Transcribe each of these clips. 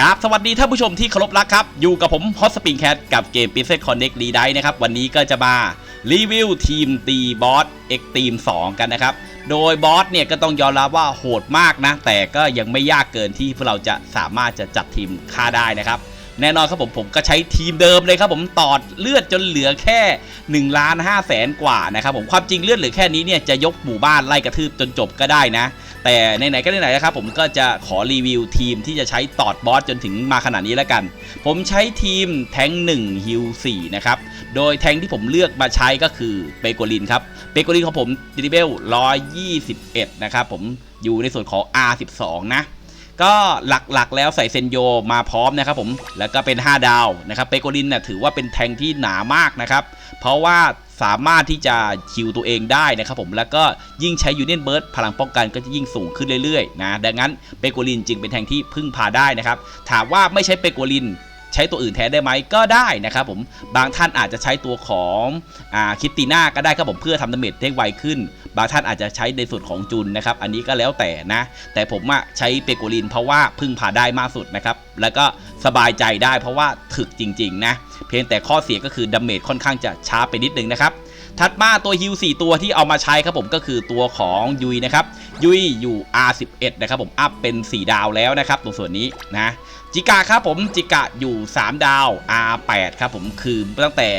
กราบสวัสดีท่านผู้ชมที่เคารพรักครับ อยู่กับผมฮอตสปริงแคทกับเกม p i x e l Connect รีไดนะครับ วันนี้ก็จะมารีวิวทีมตีบอสเอ็กทีม2กันนะครับ โดยบอสเนี่ยก็ต้องยอมรับว่าโหดมากนะ แต่ก็ยังไม่ยากเกินที่พวกเราจะสามารถจะจัดทีมฆ่าได้นะครับ แน่นอนครับผมผมก็ใช้ทีมเดิมเลยครับผมตอดเลือดจนเหลือแค่1ล้าน5แสนกว่านะครับผมความจริงเลือดเหลือแค่นี้เนี่ยจะยกหมู่บ้านไล่กระทืบจนจบก็ได้นะ แต่ไหนๆก็ไหนๆนะครับผมก็จะขอรีวิวทีมที่จะใช้ตอดบอสจนถึงมาขนาดนี้แล้วกัน ผมใช้ทีมแทง1ฮิล4นะครับโดยแทงที่ผมเลือกมาใช้ก็คือเปโกลินครับเปโกลินของผมดิเบล121นะครับผมอยู่ในส่วนของ R12 นะ ก็หลักๆ แล้วใส่เซนโยมาพร้อมนะครับผมแล้วก็เป็น 5 ดาวนะครับเปโกลินน่ะถือว่าเป็นแทงที่หนามากนะครับ เพราะว่าสามารถที่จะคิวตัวเองได้นะครับผมแล้วก็ยิ่งใช้ยูเนียนเบิร์ดพลังป้องกันก็จะยิ่งสูงขึ้นเรื่อยๆนะดังนั้นเปโกลินจึงเป็นแทงที่พึ่งพาได้นะครับ ถามว่าไม่ใช้เปโกลิน ใช้ตัวอื่นแทนได้ไหมก็ได้นะครับผมบางท่านอาจจะใช้ตัวของอ่าคิตติน่าก็ได้ครับผมเพื่อทำดาเมจได้ไวขึ้น บางท่านอาจจะใช้ในส่วนของจุนนะครับอันนี้ก็แล้วแต่นะ แต่ผมอะใช้เปโกลินเพราะว่าพึ่งพาได้มากสุดนะครับแล้วก็สบายใจได้เพราะว่าถึกจริงๆนะเพียงแต่ข้อเสียก็คือดาเมจค่อนข้างจะช้าไปนิดนึงนะครับถัดมาตัวฮิล4ตัวที่เอามาใช้ครับผมก็คือตัวของยุยนะครับยุยอยู่ R11 นะครับผมอัพเป็น 4 ดาวแล้วนะครับตรงส่วนนี้นะ จิกาครับผมจิกะอยู่ 3 ดาว R8 ครับผมคือตั้งแต่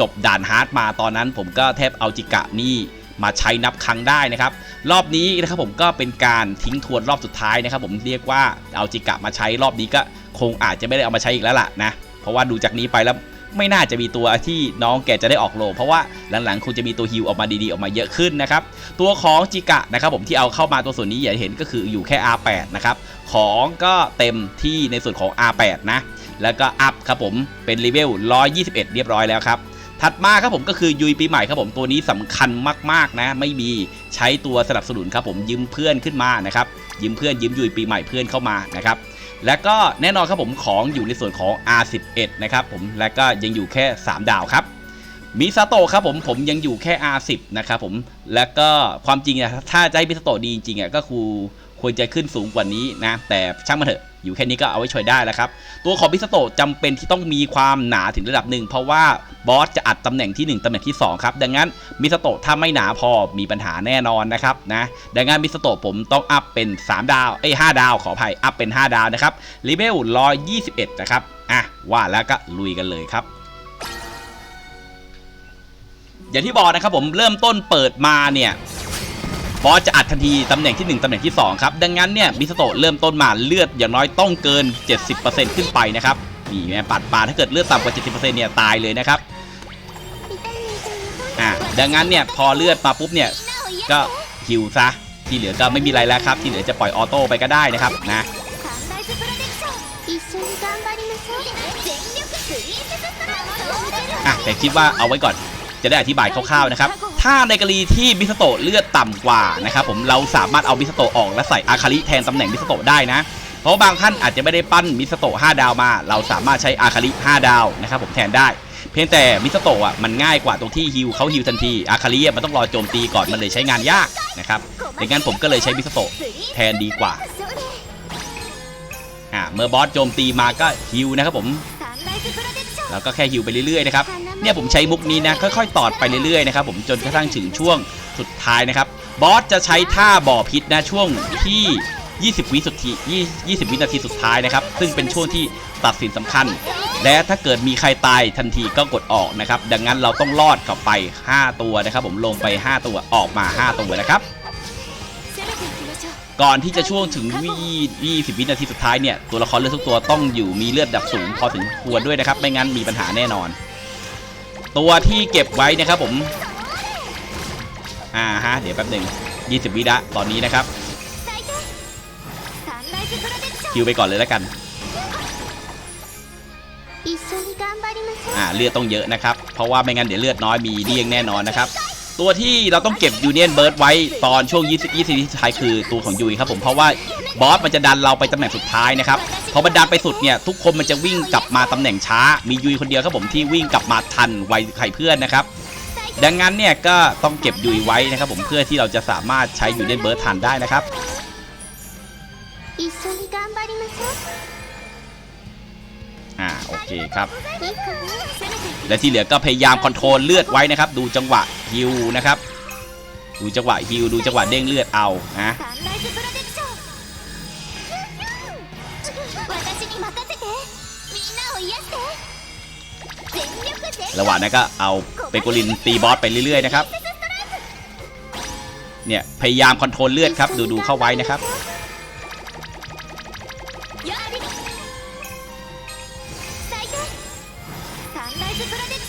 จบด่านฮาร์ดมาตอนนั้น ผมก็แทบเอาจิกะนี่มาใช้นับครั้งได้นะครับ รอบนี้นะครับผมก็เป็นการทิ้งทวนรอบสุดท้ายนะครับ ผมเรียกว่าเอาจิกะมาใช้รอบนี้ก็คงอาจจะไม่ได้เอามาใช้อีกแล้วล่ะนะเพราะว่าดูจากนี้ไปแล้ว ไม่น่าจะมีตัวที่น้องแกจะได้ออกโลเพราะว่าหลังๆคงจะมีตัวฮิวออกมาดีๆออกมาเยอะขึ้นนะครับตัวของจิกะนะครับผมที่เอาเข้ามาตัวส่วนนี้อย่าเห็นก็คืออยู่แค่ R8 นะครับของก็เต็มที่ในส่วนของ R8 นะแล้วก็อัพครับผมเป็นเลเวล 121 เรียบร้อยแล้วครับถัดมาครับผมก็คือยุยปีใหม่ครับผมตัวนี้สำคัญมากๆนะ ไม่มีใช้ตัวสนับสนุนครับผมยืมเพื่อนขึ้นมานะครับยืมเพื่อนยืมยุยปีใหม่เพื่อนเข้ามานะครับ และก็แน่นอนครับผมของอยู่ในส่วนของ R11 นะครับผมและก็ยังอยู่แค่ 3 ดาวครับมิซาโตะครับผมผมยังอยู่แค่ R10 นะครับผมและก็ความจริงอะถ้าจะให้มิซาโตะดีจริงๆอะก็คือควรจะขึ้นสูงกว่านี้นะแต่ช่างมันเถอะ อยู่แค่นี้ก็เอาไว้ช่วยได้แล้วครับ ตัวของมิซาโตะจำเป็นที่ต้องมีความหนาถึงระดับหนึ่งเพราะว่าบอสจะอัดตำแหน่งที่ 1ตำแหน่งที่ 2 ครับ ดังนั้นมิซาโตถ้าไม่หนาพอมีปัญหาแน่นอนนะครับนะดังนั้นมิซาโตผมต้องอัพเป็น 3 ดาวเอ้ย5ดาวขออภัยอัพเป็น 5 ดาวนะครับเลเวล121 นะครับอะว่าแล้วก็ลุยกันเลยครับอย่างที่บอกนะครับผมเริ่มต้นเปิดมาเนี่ย บอสจะอัดทันทีตำแหน่งที่ 1ตำแหน่งที่ 2 ครับ ดังนั้นเนี่ยมิสโตะเริ่มต้นมาเลือดอย่างน้อยต้องเกิน 70%ขึ้นไปนะครับนี่แม่ปัดปาถ้าเกิดเลือดต่ำกว่า 70%เนี่ยตายเลยนะครับอ่าดังนั้นเนี่ยพอเลือดมาปุ๊บเนี่ยก็หิวซะที่เหลือก็ไม่มีอะไรแล้วครับ ที่เหลือจะปล่อยออโต้ไปก็ได้นะครับนะอะแต่คิดว่าเอาไว้ก่อนจะได้อธิบายคร่าวๆนะครับ ถ้าในกรณีที่มิสโตเลือดต่ำกว่านะครับผมเราสามารถเอามิสโตออกและใส่อาคาลิแทนตำแหน่งมิสโตได้นะ เพราะบางท่านอาจจะไม่ได้ปั้นมิสโต5ดาวมา เราสามารถใช้อาคาลิ5ดาวนะครับผมแทนได้ เพียงแต่มิสโตอะมันง่ายกว่าตรงที่ฮิวเขาฮิวทันทีอาคาลิมันต้องรอโจมตีก่อนมันเลยใช้งานยากนะครับดังนั้นผมก็เลยใช้มิสโตแทนดีกว่าอ่าเมื่อบอสโจมตีมาก็ฮิวนะครับผมแล้วก็แค่ฮิวไปเรื่อยๆนะครับ เนี่ยผมใช้มุกนี้นะค่อยๆ ตอดไปเรื่อยๆนะครับผมจนกระทั่งถึงช่วงสุดท้ายนะครับบอสจะใช้ท่าบ่อพิษนะช่วงที่ 20 วิสุดที20 วินาทีสุดท้ายนะครับ ซึ่งเป็นช่วงที่ตัดสินสำคัญ และถ้าเกิดมีใครตายทันทีก็กดออกนะครับ ดังนั้นเราต้องรอดกลับไป 5 ตัวนะครับ ผมลงไป 5 ตัวออกมา 5 ตัวนะครับ ก่อนที่จะช่วงถึงวี20 วินาทีสุดท้ายเนี่ยตัวละครเลือดทุกตัวต้องอยู่มีเลือดดับสูงพอถึงควรด้วยนะครับ ไม่งั้นมีปัญหาแน่นอน ตัวที่เก็บไว้นะครับผม อ่าฮะ เดี๋ยวแป๊บหนึ่ง20 วิละตอนนี้นะครับคิวไปก่อนเลยแล้วกัน อ่าเลือดต้องเยอะนะครับ เพราะว่าไม่งั้นเดี๋ยวเลือดน้อยมีเลี่ยงแน่นอนนะครับ ตัวที่เราต้องเก็บยูเนียนเบิร์ดไว้ตอนช่วง 20 20ที่สุดท้ายคือตัวของยุยครับผมเพราะว่าบอสมันจะดันเราไปตำแหน่งสุดท้ายนะครับพอมันดันไปสุดเนี่ยทุกคนมันจะวิ่งกลับมาตำแหน่งช้า มียุยคนเดียวครับผมที่วิ่งกลับมาทันไวใครเพื่อนนะครับดังนั้นเนี่ยก็ต้องเก็บยุยไว้นะครับผมเพื่อที่เราจะสามารถใช้ยูเนียนเบิร์ดทันได้นะครับ โอเคครับ และที่เหลือก็พยายามคอนโทรลเลือดไว้นะครับ ดูจังหวะฮิวนะครับ ดูจังหวะฮิวดูจังหวะเด้งเลือดเอานะระหว่างนั้นก็เอาเปโกลินตีบอสไปเรื่อยๆนะครับ เนี่ยพยายามคอนโทรลเลือดครับ ดูดูเข้าไว้นะครับ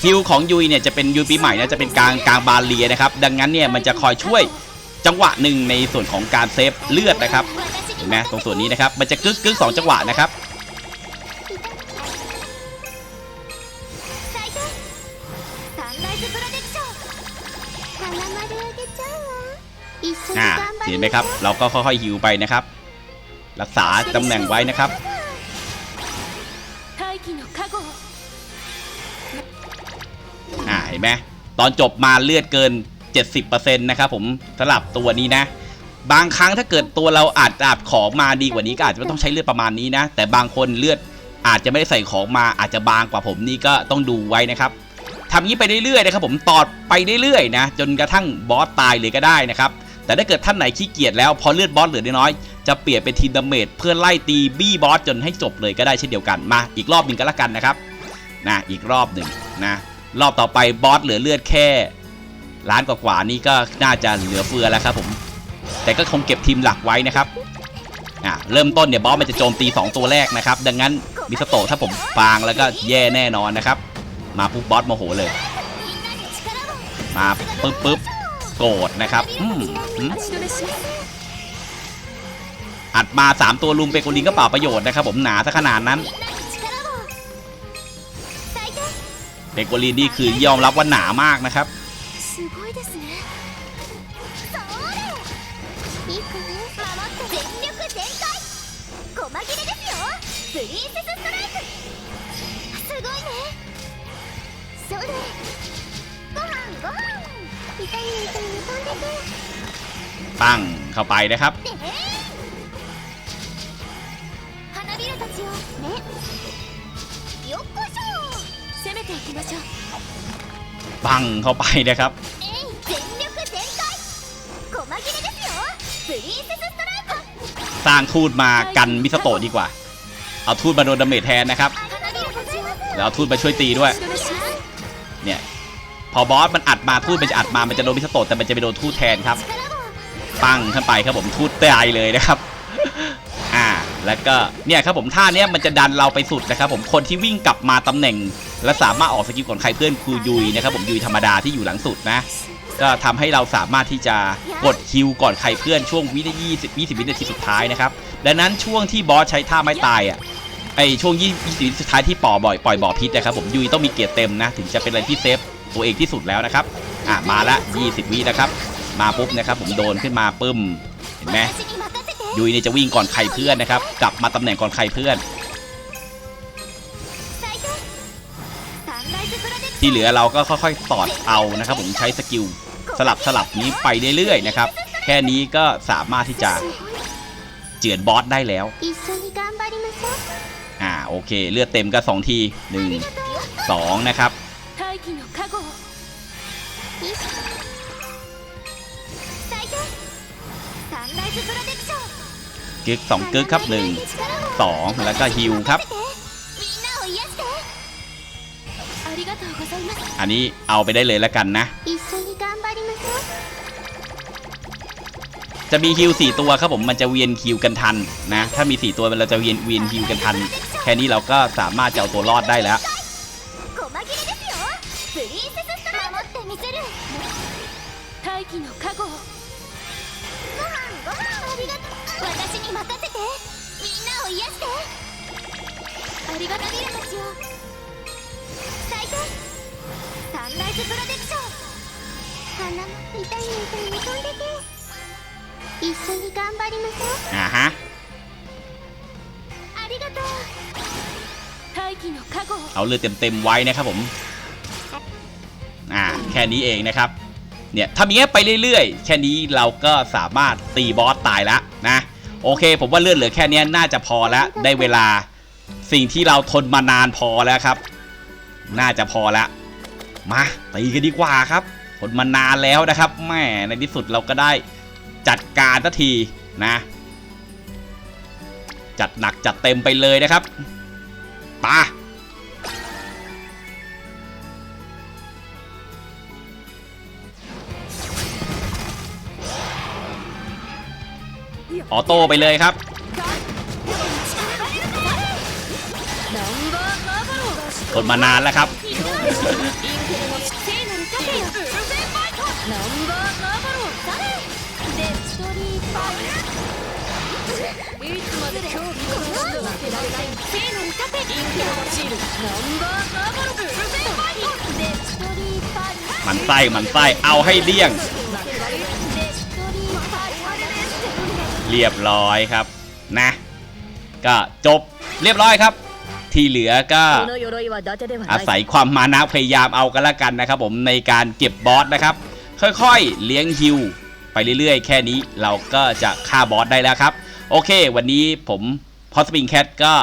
คิวของยุยเนี่ยจะเป็นยุยปีใหม่นะจะเป็นกลางกลางบาลีนะครับดังนั้นเนี่ยมันจะคอยช่วยจังหวะหนึ่งในส่วนของการเซฟเลือดนะครับเห็นไหมตรงส่วนนี้นะครับมันจะกึกกึกสองจังหวะนะครับอ่าเห็นไหมครับ เราก็ค่อยๆฮิวไปนะครับ รักษาตำแหน่งไว้นะครับ ไหมตอนจบมาเลือดเกิน 70%นะครับผมสำหรับตัวนี้นะ บางครั้งถ้าเกิดตัวเราอาจอาจของมาดีกว่านี้ก็อาจจะไม่ต้องใช้เลือดประมาณนี้นะ แต่บางคนเลือดอาจจะไม่ได้ใส่ของมาอาจจะบางกว่าผมนี่ก็ต้องดูไว้นะครับทำนี้ไปเรื่อยๆนะครับผมตอดไปเรื่อยๆนะจนกระทั่งบอสตายเลยก็ได้นะครับแต่ถ้าเกิดท่านไหนขี้เกียจแล้วพอเลือดบอสเหลือน้อยจะเปลี่ยนเป็นทีมดาเมจเพื่อไล่ตีบี้บอสจนให้จบเลยก็ได้เช่นเดียวกันมา อีกรอบหนึ่งก็แล้วกันนะครับนะอีกรอบหนึ่งนะ รอบต่อไปบอสเหลือเลือดแค่ล้านกว่าๆนี้ก็น่าจะเหลือเฟือแล้วครับผม แต่ก็คงเก็บทีมหลักไว้นะครับอ่าเริ่มต้นเนี่ยบอสมันจะโจมตี 2 ตัวแรกนะครับ ดังนั้นมิสโตถ้าผมฟางแล้วก็แย่แน่นอนนะครับ มาปุ๊บบอสโมโหเลย มาปุ๊บปุ๊บโกรธนะครับอืมอัดมา 3 ตัวลุมเป็นคลินก็เปล่าประโยชน์นะครับ ผมหนาซะขนาดนั้น เบโกลีนี่คือยอมรับว่าหนามากนะครับปั้งเข้าไปนะครับ ปังเข้าไปนะครับ สร้างทูดมากันมิสโตดีกว่า เอาทูดมาโดนดาเมจแทนนะครับ แล้วเอาทูดไปช่วยตีด้วย เนี่ย พอบอสมันอัดมาทูดมันจะอัดมา มันจะโดนมิสโตแต่มันจะไปโดนทูดแทนครับ ปังขึ้นไปครับผมทูดตายเลยนะครับ อ่า แล้วก็ เนี่ยครับผมท่าเนี้ยมันจะดันเราไปสุดนะครับผม คนที่วิ่งกลับมาตำแหน่ง และสามารถออกสกิปก่อนใครเพื่อนคือยุยนะครับผมยุยธรรมดาที่อยู่หลังสุดนะก็ทำให้เราสามารถที่จะกดคิวก่อนใครเพื่อนช่วงวินาที20วินาทีสุดท้ายนะครับดังนั้นช่วงที่บอสใช้ท่าไม้ตายอะไอช่วง 20 20วิสุดท้ายที่ปอบ่อยปล่อยบ่อพิษนะครับผมยุยต้องมีเกียร์เต็มนะ ถึงจะเป็นอะไรที่เซฟตัวเองที่สุดแล้วนะครับ อะมาละ 20 วินะครับ มาปุ๊บนะครับผมโดนขึ้นมาปึ้ม เห็นไหมยุยเนี่ยจะวิ่งก่อนใครเพื่อนนะครับ กลับมาตำแหน่งก่อนใครเพื่อน ที่เหลือเราก็ค่อยๆตอดเอานะครับผมใช้สกิลสลับสลับนี้ไปเรื่อยๆนะครับ แค่นี้ก็สามารถที่จะเจือนบอสได้แล้วอ่าโอเค เลือดเต็มก็ 2 ทีหนึ่งสองนะครับ กึก2กึกครับหนึ่งสองแล้วก็ฮิลครับ อันนี้เอาไปได้เลยแล้วกันนะ 一緒に頑張りましょう จะมีฮิว4ตัวครับผมมันจะเวียนคิวกันทันนะ ถ้ามี 4 ตัวเราจะเวียนเวียนฮิวกันทัน แค่นี้เราก็สามารถจะเอาตัวรอดได้แล้ว 細切れですよプリンセスストライ守ってみせる大気の加護ご飯ご飯ありがとう私に任せてみんなを癒してありがとうビルた ちよ最低サンライズプロテクション花も痛いみたいに飛んでて一緒に頑張りましょう อ่าฮะ ありがとう大気の加護 เอาเลือดเต็มๆไว้นะครับผม อ่า แค่นี้เองนะครับ เนี่ยทำอย่างเงี้ยไปเรื่อยๆ แค่นี้เราก็สามารถตีบอสตายแล้วนะ โอเค ผมว่าเลือดเหลือแค่เนี้ยน่าจะพอแล้ว ได้เวลา สิ่งที่เราทนมานานพอแล้วครับ น่าจะพอแล้วมาตีกันดีกว่าครับทนมานานแล้วนะครับแม่ในที่สุดเราก็ได้จัดการทันทีนะ จัดหนักจัดเต็มไปเลยนะครับปาออโต้ไปเลยครับ ทนมานานแล้วครับมันไส้มันไส้เอาให้เลี่ยง เรียบร้อยครับนะ ก็จบเรียบร้อยครับ ที่เหลือก็อาศัยความมานะพยายามเอากันละกันนะครับ ผมในการเก็บบอสนะครับ ค่อยๆ เลี้ยงฮิวไปเรื่อยๆ แค่นี้เราก็จะฆ่าบอสได้แล้วครับ โอเค วันนี้ผมพอสปริงแคทก็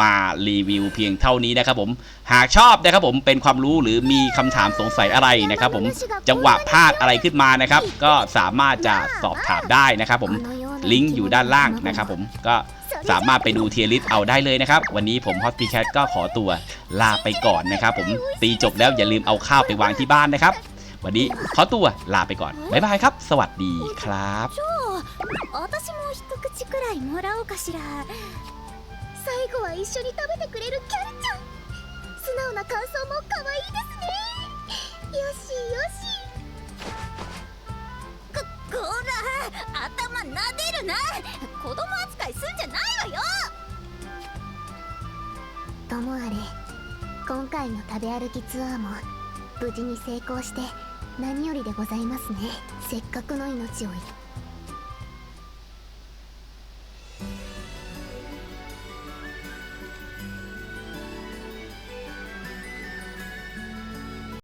มารีวิวเพียงเท่านี้นะครับผม หากชอบนะครับผมเป็นความรู้หรือมีคำถามสงสัยอะไรนะครับผมจังหวะพลาดอะไรขึ้นมานะครับ ก็สามารถจะสอบถามได้นะครับผมลิงก์อยู่ด้านล่างนะครับผมก็ สามารถไปดูเทียริสเอาได้เลยนะครับ วันนี้ผมฮอตพีแคทก็ขอตัวลาไปก่อนนะครับผมตีจบแล้วอย่าลืมเอาข้าวไปวางที่บ้านนะครับ วันนี้ขอตัวลาไปก่อนบ๊ายบายครับ สวัสดีครับこら頭撫でるな子供ともあれ今回の食べ歩きツアーも無事に成功して何よりでございますね。せっかくの命をい